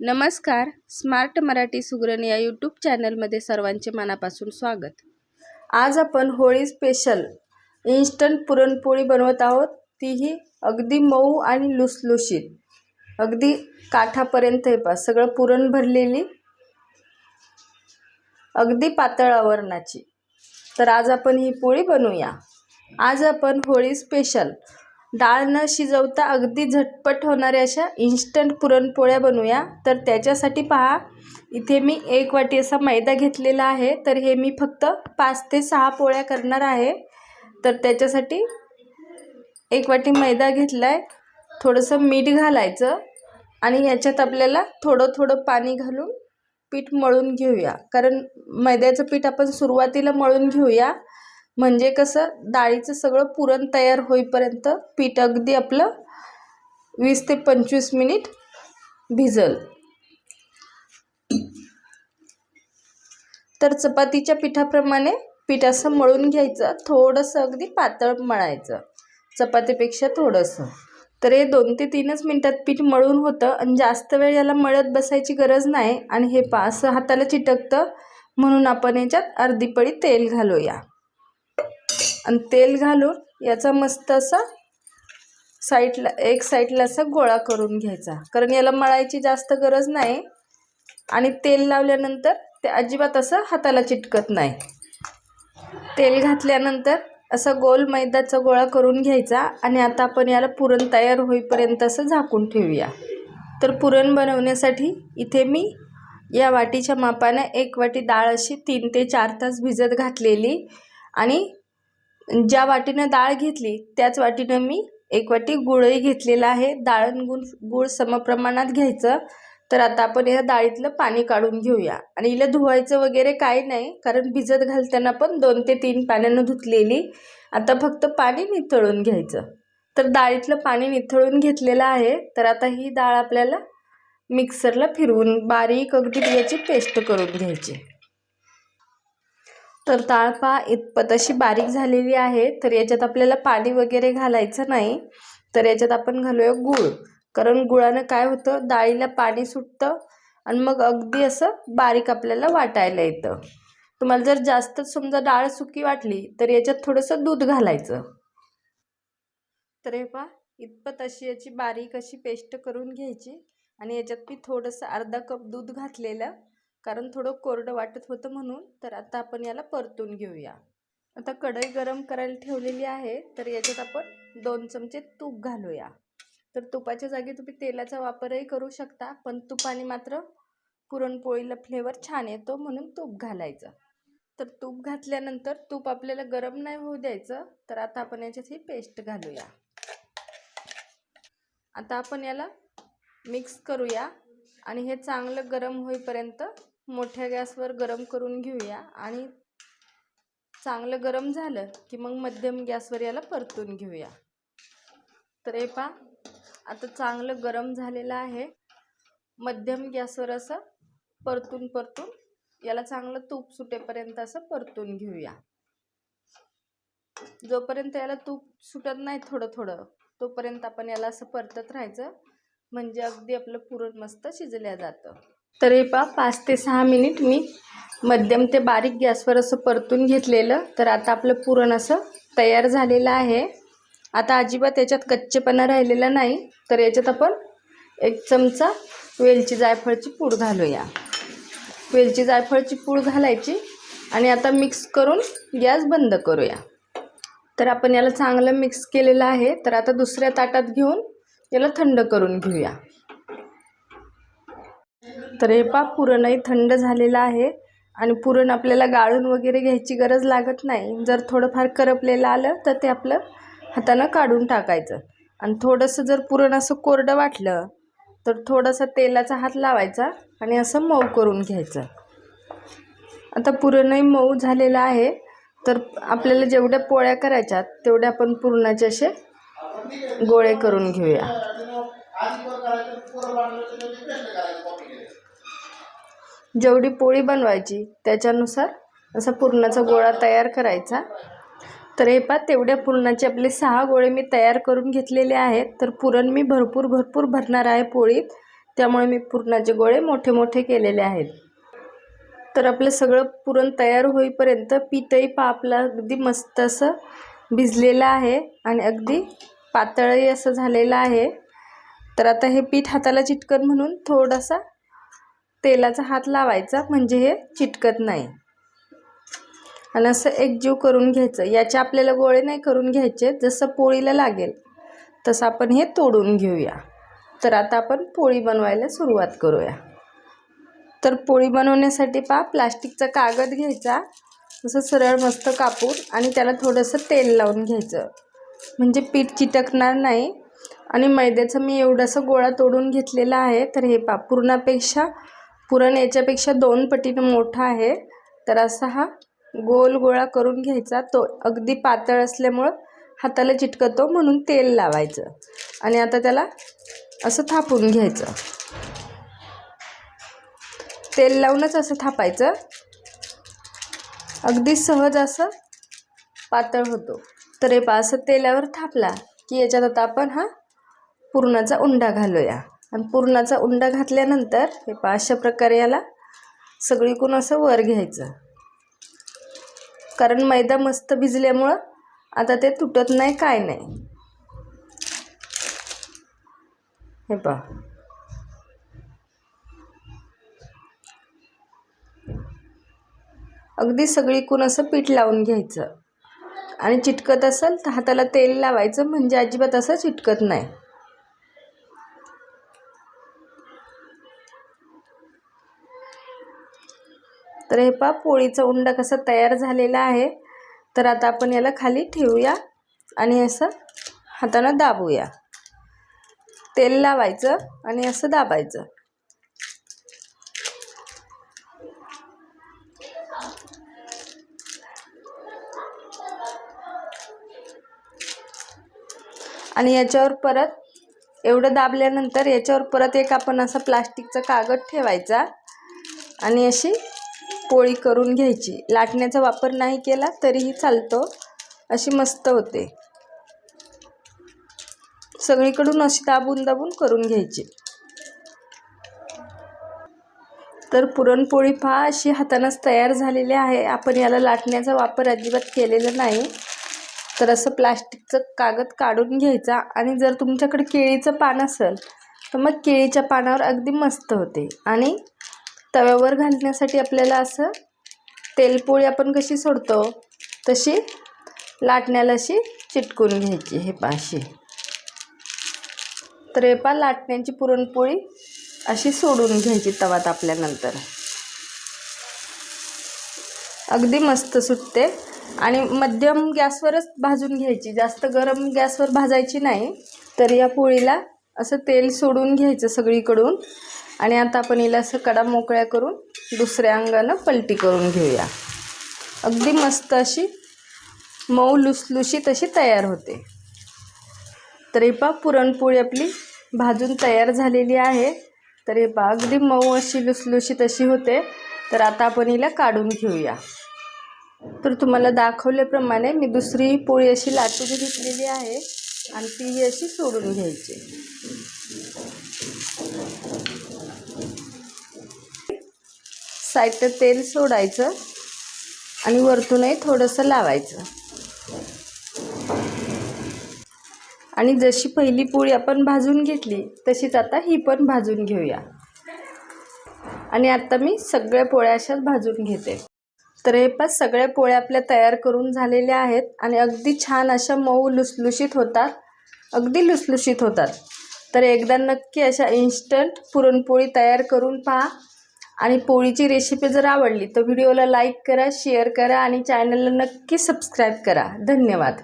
नमस्कार. स्मार्ट मराठी सुगरण या यूट्यूब चॅनलमध्ये सर्वांचे मनापासून स्वागत. आज आपण होळी स्पेशल इन्स्टंट पुरणपोळी बनवत आहोत. तीही अगदी मऊ आणि लुसलुशीत. अगदी काठापर्यंत हे पा सगळं पुरण भरलेली. अगदी पातळ आवरणाची. तर आज आपण ही पोळी बनवूया. आज आपण होळी स्पेशल डाळ न शिजवता अगदी झटपट होणाऱ्या अशा इन्स्टंट पुरणपोळ्या बनवूया. तर त्याच्यासाठी पहा इथे मी एक वाटी असा मैदा घेतलेला आहे. तर हे मी फक्त पाच ते सहा पोळ्या करणार आहे. तर त्याच्यासाठी एक वाटी मैदा घेतला आहे थोडंसं मीठ घालायचं आणि याच्यात आपल्याला थोडं थोडं पाणी घालून पीठ मळून घेऊया. कारण मैद्याचं पीठ आपण सुरुवातीला मळून घेऊया. म्हणजे कसं डाळीचं सगळं पुरण तयार होईपर्यंत पीठ अगदी आपलं वीस ते पंचवीस मिनिट भिजल. तर चपातीच्या पिठाप्रमाणे पीठ असं मळून घ्यायचं थोडंसं अगदी पातळ मळायचं चपातीपेक्षा थोडंसं. तर हे दोन ते तीनच मिनटात पीठ मळून होतं आणि जास्त वेळ याला मळत बसायची गरज नाही. आणि हे पा असं हाताला चिटकतं म्हणून आपण याच्यात अर्धी पळी तेल घालूया. आणि तेल घालून याचा मस्त असा साईडला एक साईडला असा गोळा करून घ्यायचा. कारण याला मळायची जास्त गरज नाही. आणि तेल लावल्यानंतर ते अजिबात असं हाताला चिटकत नाही. तेल घातल्यानंतर असा गोल मैद्याचा गोळा करून घ्यायचा आणि आता आपण याला पुरण तयार होईपर्यंत असं झाकून ठेवूया. तर पुरण बनवण्यासाठी इथे मी या वाटीच्या मापाने एक वाटी डाळ अशी तीन ते चार तास भिजत घातलेली आणि ज्या वाटीनं डाळ घेतली त्याच वाटीनं मी एक वाटी गुळही घेतलेला आहे. डाळण गुळ गुळ समप्रमाणात घ्यायचं. तर आता आपण या डाळीतलं पाणी काढून घेऊया. आणि हिला धुवायचं वगैरे काही नाही कारण भिजत घालताना पण दोन ते तीन पाण्यानं धुतलेली. आता फक्त पाणी निथळून घ्यायचं. तर डाळीतलं पाणी निथळून घेतलेलं आहे. तर आता ही डाळ आपल्याला मिक्सरला फिरवून बारीक अगदी याची पेस्ट करून घ्यायची. तर ताळपा इतपत अशी बारीक झालेली आहे. तर याच्यात आपल्याला पाणी वगैरे घालायचं नाही. तर याच्यात आपण घालूया गूळ. कारण गुळानं काय होतं? डाळीला पाणी सुटतं आणि मग अगदी असं बारीक आपल्याला वाटायला येतं. तुम्हाला जर जास्त समजा डाळ सुकी वाटली तर याच्यात थोडंसं दूध घालायचं. तर हे पहा इतपत अशी याची बारीक अशी पेस्ट करून घ्यायची. आणि याच्यात मी थोडंसं अर्धा कप दूध घातलेलं. कारण थोडं कोरडं वाटत होतं म्हणून तर आता आपण याला परतून घेऊया. आता कढई गरम करायला ठेवलेली आहे तर याच्यात आपण दोन चमचे तूप घालूया. तर तुपाच्या जागी तुम्ही तेलाचा वापरही करू शकता पण तुपाने मात्र पुरणपोळीला फ्लेवर छान येतो म्हणून तूप घालायचं. तर तूप घातल्यानंतर तूप आपल्याला गरम नाही होऊ द्यायचं तर आता आपण याच्यात ही पेस्ट घालूया. आता आपण याला मिक्स करूया आणि हे चांगलं गरम होईपर्यंत मोठ्या गॅसवर गरम करून घेऊया आणि चांगलं गरम झालं की मग मध्यम गॅसवर याला परतून घेऊया. तर हे पा आता चांगलं गरम झालेलं आहे. मध्यम गॅसवर असं परतून परतून याला चांगलं तूप सुटेपर्यंत असं परतून घेऊया. जोपर्यंत याला तूप सुटत नाही थोडं थोडं तोपर्यंत आपण याला असं परतत राहायचं. म्हणजे अगदी आपलं पुरण मस्त शिजल्या जातं. तर हे पा पाच ते सहा मिनिट मी मध्यम ते बारीक गॅसवर असं परतून घेतलेलं. तर आता आपलं पुरण असं तयार झालेलं आहे. आता अजिबात याच्यात कच्चेपणा राहिलेला नाही. तर याच्यात आपण एक चमचा वेलची जायफळची पूड घालूया. वेलची जायफळची पूड घालायची आणि आता मिक्स करून गॅस बंद करूया. तर आपण याला चांगलं मिक्स केलेलं आहे. तर आता दुसऱ्या ताटात घेऊन याला थंड करून घेऊया. तर हे पा पुरणही थंड झालेलं आहे आणि पुरण आपल्याला गाळून वगैरे घ्यायची गरज लागत नाही. जर थोडंफार करपलेलं आलं तर ते आपलं हातानं काढून टाकायचं. आणि थोडंसं जर पुरण असं कोरडं वाटलं तर थोडासा तेलाचा हात लावायचा आणि असं मऊ करून घ्यायचं. आता पुरणही मऊ झालेलं आहे. तर आपल्याला जेवढ्या पोळ्या करायच्या तेवढ्या आपण पुरणाचे असे गोळे करून घेऊया. जेवढी पोळी बनवायची त्याच्यानुसार असा पुरणाचा गोळा तयार करायचा. तर हे पहा तेवढ्या पुरणाचे आपले सहा गोळे मी तयार करून घेतलेले आहेत. तर पुरण मी भरपूर भरपूर भरणार आहे पोळीत. त्यामुळे मी पुरणाचे गोळे मोठे मोठे केलेले आहेत. तर आपलं सगळं पुरण तयार होईपर्यंत पीठही पा आपला अगदी मस्त असं भिजलेलं आहे आणि अगदी पातळही असं झालेलं आहे. तर आता हे पीठ हाताला चिटकन म्हणून थोडासा तेलाचा हात लावायचा म्हणजे हे चिटकत नाही. आणि असं एकजीव करून घ्यायचं. याचे आपल्याला गोळे नाही करून घ्यायचे जसं पोळीला लागेल तसं आपण हे तोडून घेऊया. तर आता आपण पोळी बनवायला सुरुवात करूया. तर पोळी बनवण्यासाठी पा प्लास्टिकचा कागद घ्यायचा असं सरळ मस्त कापून आणि त्याला थोडंसं तेल लावून घ्यायचं. म्हणजे पीठ चिटकणार नाही. आणि मैद्याचा मी एवढासा गोळा तोडून घेतलेला आहे तर हे पा पूर्णापेक्षा पुरण याच्यापेक्षा दोन पटीनं मोठा आहे. तर असा हा गोल गोळा करून घ्यायचा. तो अगदी पातळ असल्यामुळं हाताला चिटकतो म्हणून तेल लावायचं. आणि आता त्याला असं थापून घ्यायचं. तेल लावूनच असं थापायचं. अगदी सहज असं पातळ होतो. तर हे पा असं तेलावर थापला की याच्यात आता आपण हा पुरणाचा उंडा घालूया. आणि पुरणाचा उंडा घातल्यानंतर हे पा अशा प्रकारे याला सगळीकडून असं वर घ्यायचं. कारण मैदा मस्त भिजल्यामुळं आता ते तुटत नाही काय नाही. हे पहा. अगदी सगळीकून असं पीठ लावून घ्यायचं. आणि चिटकत असेल तर हाताला तेल लावायचं म्हणजे अजिबात असं चिटकत नाही. तर हे पहा पोळीचा उंडा कसा तयार झालेला आहे. तर आता आपण याला खाली ठेवूया आणि असं हातानं दाबूया. तेल लावायचं आणि असं दाबायचं. आणि याच्यावर परत एवढं दाबल्यानंतर याच्यावर परत एक आपण असा प्लास्टिकचा कागद ठेवायचा. आणि अशी पोळी करून घ्यायची. लाटण्याचा वापर नाही केला तरीही चालतो अशी मस्त होते. सगळीकडून अशी दाबून दाबून करून घ्यायची. तर पुरणपोळी पहा अशी हातानंच तयार झालेली आहे. आपण याला लाटण्याचा वापर अजिबात केलेला नाही. तर असं प्लास्टिकचं कागद काढून घ्यायचा आणि जर तुमच्याकडे केळीचं पान असेल तर मग केळीच्या पानावर अगदी मस्त होते. आणि तव्यावर घालण्यासाठी आपल्याला असं तेलपोळी आपण कशी सोडतो तशी लाटण्याला अशी चिटकून घ्यायची हे पाशी तर हे पा लाटण्याची पुरणपोळी अशी सोडून घ्यायची तवा तापल्यानंतर अगदी मस्त सुटते आणि मध्यम गॅसवरच भाजून घ्यायची. जास्त गरम गॅसवर भाजायची नाही तर या पोळीला असं तेल सोडून घ्यायचं सगळीकडून. आणि आता आपण हिला असं कडा मोकळ्या करून दुसऱ्या अंगानं पलटी करून घेऊया. अगदी मस्त अशी मऊ लुसलुशीत अशी तयार होते. तर हे पा पुरणपोळी आपली भाजून तयार झालेली आहे. तर हे पा अगदी मऊ अशी लुसलुशीत अशी होते. तर आता आपण हिला काढून घेऊया. तर तुम्हाला दाखवल्याप्रमाणे मी दुसरी पोळी अशी लाटून घेतलेली आहे आणि ती अशी सोडून घ्यायची. साहित्य तेल सोडायचं आणि वरतूनही थोडंसं लावायचं. आणि जशी पहिली पोळी आपण भाजून घेतली तशीच आता ही पण भाजून घेऊया. आणि आता मी सगळ्या पोळ्या अशाच भाजून घेते. तर हे पाच सगळ्या पोळ्या आपल्या तयार करून झालेल्या आहेत आणि अगदी छान अशा मऊ लुसलुशीत होतात. अगदी लुसलुशीत होतात. तर एकदा नक्की अशा इन्स्टंट पुरणपोळी तयार करून पहा. आणि पोळीची रेसिपी जर आवडली तर व्हिडिओला लाईक करा शेअर करा आणि चॅनलला नक्की सबस्क्राईब करा. धन्यवाद.